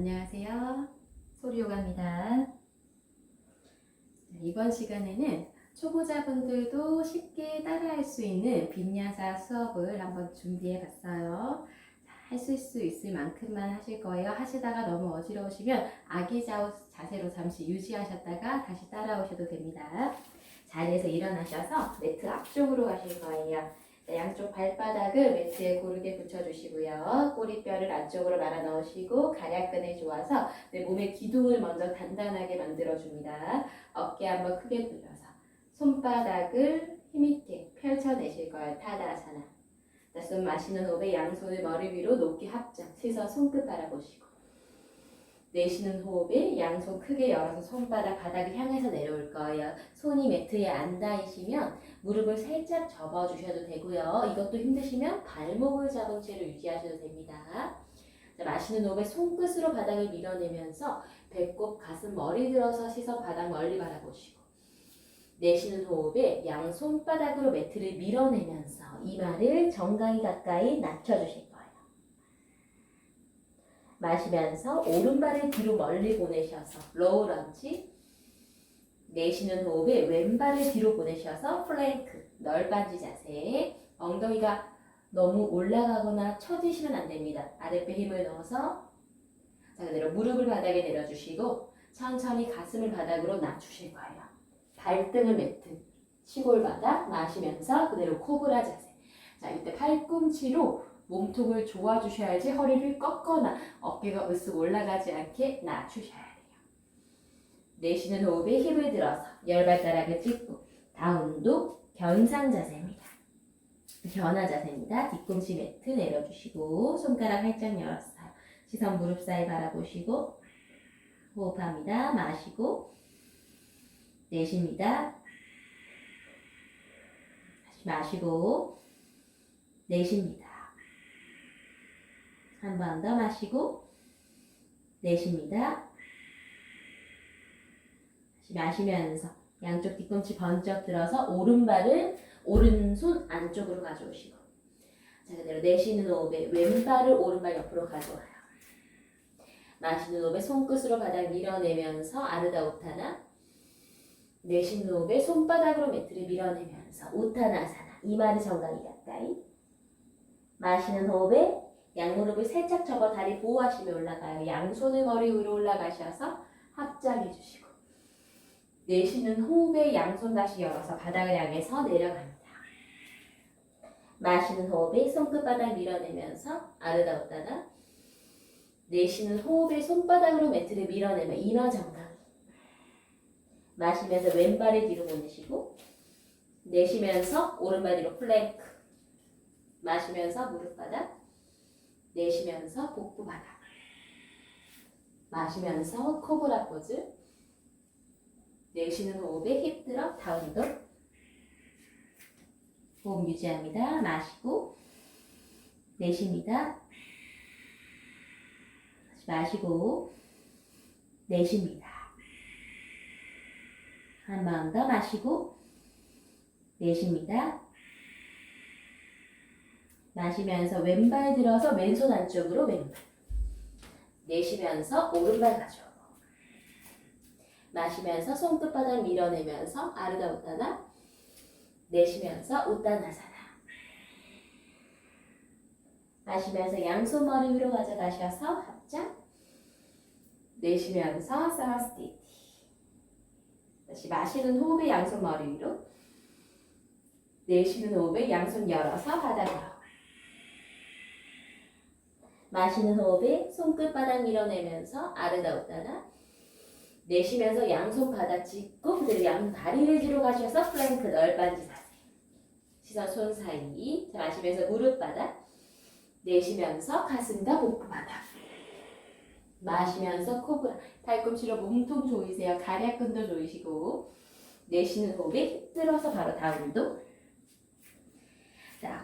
안녕하세요. 소리요가입니다. 이번 시간에는 초보자분들도 쉽게 따라할 수 있는 빈야사 수업을 한번 준비해 봤어요. 하실 수 있을 만큼만 하실 거예요. 하시다가 너무 어지러우시면 아기 자세로 잠시 유지하셨다가 다시 따라오셔도 됩니다. 자리에서 일어나셔서 매트 앞쪽으로 가실 거예요. 자, 양쪽 발바닥을 매트에 고르게 붙여주시고요. 꼬리뼈를 안쪽으로 말아 넣으시고 가략근에 좋아서 내 몸의 기둥을 먼저 단단하게 만들어줍니다. 어깨 한번 크게 돌려서 손바닥을 힘있게 펼쳐내실 거예요. 타다사나. 자, 숨 마시는 호흡에 양손을 머리 위로 높게 합장. 시선 손끝 바라보시고. 내쉬는 호흡에 양손 크게 열어서 손바닥 바닥을 향해서 내려올 거예요. 손이 매트에 안 닿으시면 무릎을 살짝 접어주셔도 되고요. 이것도 힘드시면 발목을 잡은 채로 유지하셔도 됩니다. 자, 마시는 호흡에 손끝으로 바닥을 밀어내면서 배꼽, 가슴, 머리 들어서 시선 바닥 멀리 바라보시고 내쉬는 호흡에 양 손바닥으로 매트를 밀어내면서 이마를 정강이 가까이 낮춰주실 거예요. 마시면서 오른발을 뒤로 멀리 보내셔서 로우 런치 내쉬는 호흡에 왼발을 뒤로 보내셔서 플랭크 널빤지 자세 엉덩이가 너무 올라가거나 처지시면 안 됩니다. 아랫배 힘을 넣어서 자 그대로 무릎을 바닥에 내려주시고 천천히 가슴을 바닥으로 낮추실 거예요. 발등을 매트 시골 바닥 마시면서 그대로 코브라 자세 자 이때 팔꿈치로 몸통을 조아 주셔야지 허리를 꺾거나 어깨가 으쓱 올라가지 않게 낮추셔야 돼요. 내쉬는 호흡에 힘을 들어서 열발가락을 찍고 다운도 견상 자세입니다. 변화 자세입니다. 뒤꿈치 매트 내려주시고 손가락 활짝 열었어요. 시선 무릎 사이 바라보시고 호흡합니다. 마시고 내쉽니다. 다시 마시고 내쉽니다. 한 번 더 마시고 내쉽니다. 다시 마시면서 양쪽 뒤꿈치 번쩍 들어서 오른발을 오른손 안쪽으로 가져오시고 자 그대로 내쉬는 호흡에 왼발을 오른발 옆으로 가져와요. 마시는 호흡에 손끝으로 바닥 밀어내면서 아르다 우타나 내쉬는 호흡에 손바닥으로 매트를 밀어내면서 우타나사나 이마를 정강이 가까이 마시는 호흡에 양무릎을 살짝 접어 다리 보호하시며 올라가요. 양손을 머리 위로 올라가셔서 합장해 주시고 내쉬는 호흡에 양손 다시 열어서 바닥을 향해서 내려갑니다. 마시는 호흡에 손끝바닥 밀어내면서 아르다웃다나 내쉬는 호흡에 손바닥으로 매트를 밀어내며 이마 정강이 마시면서 왼발을 뒤로 보내시고 내쉬면서 오른발 뒤로 플랭크 마시면서 무릎 바닥 내쉬면서 복부 바닥 마시면서 코브라 포즈 내쉬는 호흡에 힙 들어 다운 도 호흡 유지합니다. 마시고 내쉽니다. 마시고 내쉽니다. 한 번 더 마시고 내쉽니다. 마시면서 왼발 들어서 왼손 안쪽으로 왼발. 내쉬면서 오른발 가져오고 마시면서 손끝바닥 밀어내면서 아르다 우타나. 내쉬면서 우타나사나. 마시면서 양손 머리 위로 가져가셔서 합장 내쉬면서 사스티티. 다시 마시는 호흡에 양손 머리 위로. 내쉬는 호흡에 양손 열어서 바닥으로 마시는 호흡에 손끝바닥 밀어내면서 아르다우타나? 내쉬면서 양손 바닥 짚고 그대로 양 다리를 뒤로 가셔서 플랭크 널빤지 자세 시선 손 사이 자, 마시면서 무릎 바닥 내쉬면서 가슴과 복부 바닥 마시면서 코브라 팔꿈치로 몸통 조이세요. 가략근도 조이시고 내쉬는 호흡에 힙 들어서 바로 다운도 자,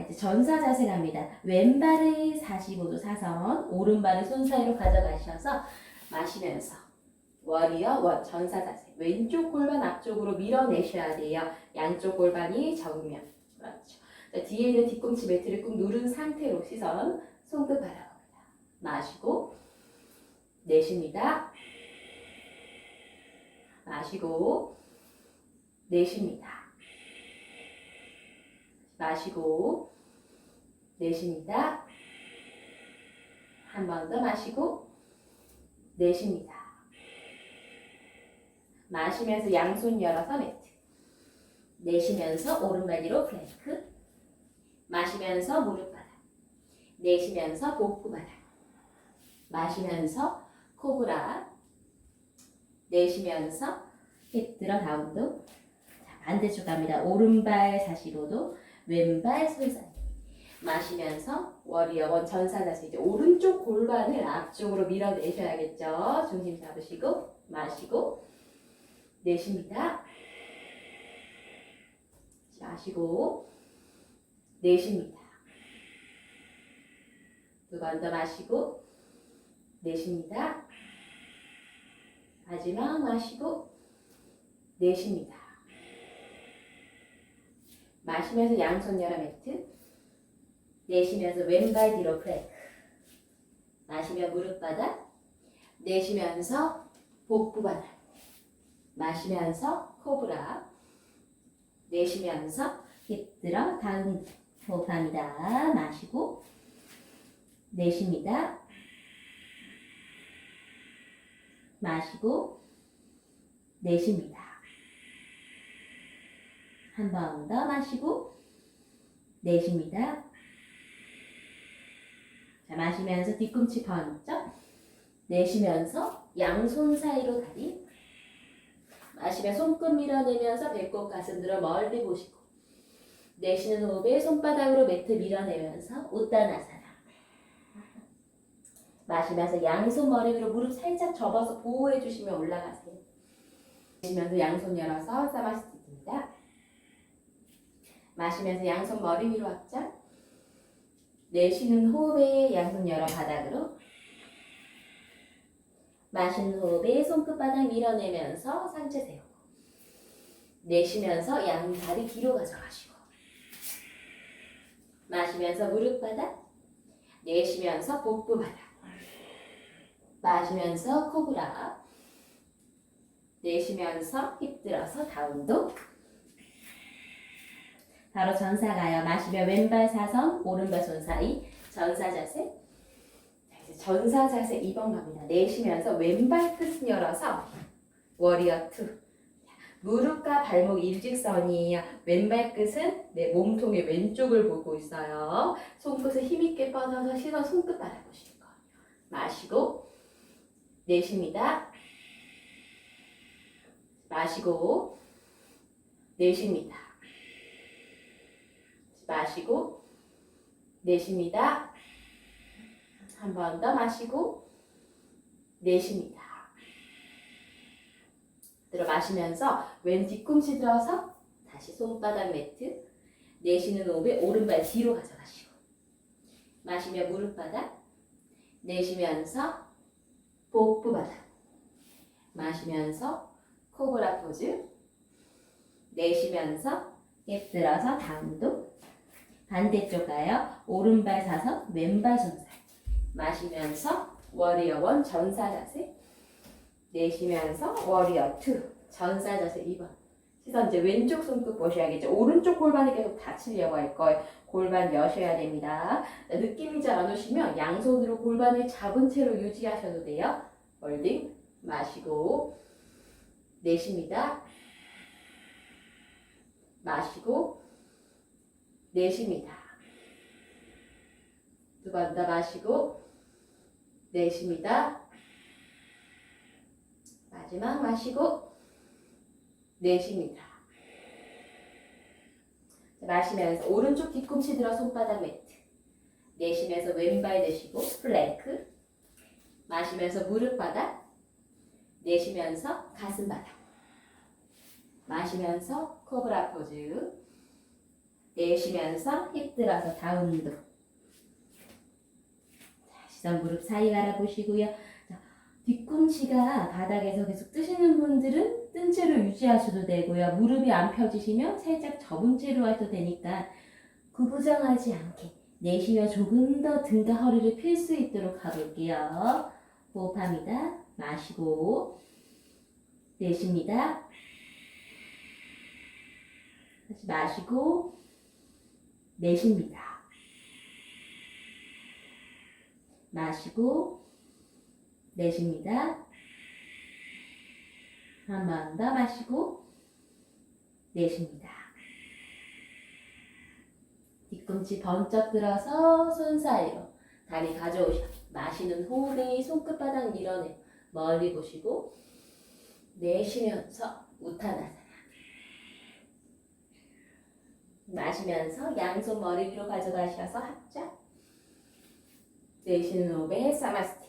이제 전사 자세 갑니다. 왼발을 45도 사선, 오른발을 손 사이로 가져가셔서 마시면서 워리어 원 전사 자세. 왼쪽 골반 앞쪽으로 밀어내셔야 돼요. 양쪽 골반이 정면. 그렇죠. 자, 뒤에 있는 뒤꿈치 매트를 꾹 누른 상태로 시선 손끝 바라봅니다. 마시고 내쉽니다. 마시고 내쉽니다. 마시고 내쉽니다. 한 번 더 마시고 내쉽니다. 마시면서 양손 열어서 매트. 내쉬면서 오른발 뒤로 플랭크. 마시면서 무릎 바닥. 내쉬면서 복부 바닥. 마시면서 코브라. 내쉬면서 힙 들어 다운도. 자, 반대쪽 갑니다. 오른발 45도, 왼발 손사이. 마시면서 워리어 원 전사 자세 이제 오른쪽 골반을 앞쪽으로 밀어내셔야겠죠. 중심 잡으시고 마시고 내쉽니다. 마시고 내쉽니다. 두 번 더 마시고 내쉽니다. 마지막 마시고 내쉽니다. 마시면서 양손 열어 매트. 내쉬면서 왼발 뒤로 플랭크. 마시며 무릎 바닥. 내쉬면서 복부 바닥. 마시면서 코브라. 내쉬면서 힙 들어 다음 호흡합니다. 마시고 내쉽니다. 마시고 내쉽니다. 한 번 더 마시고 내쉽니다. 자, 마시면서 뒤꿈치 번쩍 내쉬면서 양손 사이로 다리. 마시며 손끝 밀어내면서 배꼽 가슴 들어 멀리 보시고 내쉬는 호흡에 손바닥으로 매트 밀어내면서 우따나사나 마시면서 양손 머리 위로 무릎 살짝 접어서 보호해 주시면 올라가세요. 마시면서 양손 열어서 사마스티입니다 마시면서 양손 머리 위로 확장 내쉬는 호흡에 양손 열어 바닥으로. 마시는 호흡에 손끝바닥 밀어내면서 상체 세우고. 내쉬면서 양 다리 뒤로 가져가시고. 마시면서 무릎 바닥. 내쉬면서 복부 바닥. 마시면서 코브라. 내쉬면서 힙 들어서 다운도 바로 전사 가요. 마시며 왼발 사선, 오른발 손 사이 전사 자세. 자, 이제 전사 자세 2번 갑니다. 내쉬면서 왼발 끝 열어서 워리어 2. 무릎과 발목 일직선이에요. 왼발 끝은 내 몸통의 왼쪽을 보고 있어요. 손끝을 힘있게 뻗어서 시선 손끝 바라보시는 거예요. 마시고 내쉽니다. 마시고 내쉽니다. 마시고 내쉽니다. 한 번 더 마시고 내쉽니다. 들어 마시면서 왼 뒤꿈치 들어서 다시 손바닥 매트 내쉬는 호흡에 오른발 뒤로 가져가시고 마시며 무릎 바닥 내쉬면서 복부 바닥 마시면서 코브라 포즈 내쉬면서 힙 들어서 다운도 반대쪽 가요. 오른발 사선, 왼발 손살. 마시면서 워리어 원 전사 자세. 내쉬면서 워리어 투 전사 자세 2번. 시선 이제 왼쪽 손끝 보셔야겠죠. 오른쪽 골반이 계속 다치려고 할 거예요. 골반 여셔야 됩니다. 자, 느낌이 잘 안 오시면 양손으로 골반을 잡은 채로 유지하셔도 돼요. 홀딩 마시고 내쉽니다. 마시고 내쉽니다. 두 번 더 마시고 내쉽니다. 마지막 마시고 내쉽니다. 자, 마시면서 오른쪽 뒤꿈치 들어 손바닥 매트. 내쉬면서 왼발 대시고 플랭크. 마시면서 무릎 바닥. 내쉬면서 가슴 바닥. 마시면서 코브라 포즈. 내쉬면서 힙 들어서 다운도. 자, 시선 무릎 사이 바라보시고요. 자, 뒤꿈치가 바닥에서 계속 뜨시는 분들은 뜬 채로 유지하셔도 되고요. 무릎이 안 펴지시면 살짝 접은 채로 하셔도 되니까 구부정하지 않게 내쉬며 조금 더 등과 허리를 필 수 있도록 가볼게요. 호흡합니다. 마시고 내쉽니다. 다시 마시고 내쉽니다. 마시고 내쉽니다. 한 번 더 마시고 내쉽니다. 뒤꿈치 번쩍 들어서 손 사이로 다리 가져오셔. 마시는 호흡에 손끝바닥 밀어내. 멀리 보시고 내쉬면서 우타나사나. 마시면서 양손 머리 위로 가져가셔서 합작. 내쉬는 호흡에 사마스타.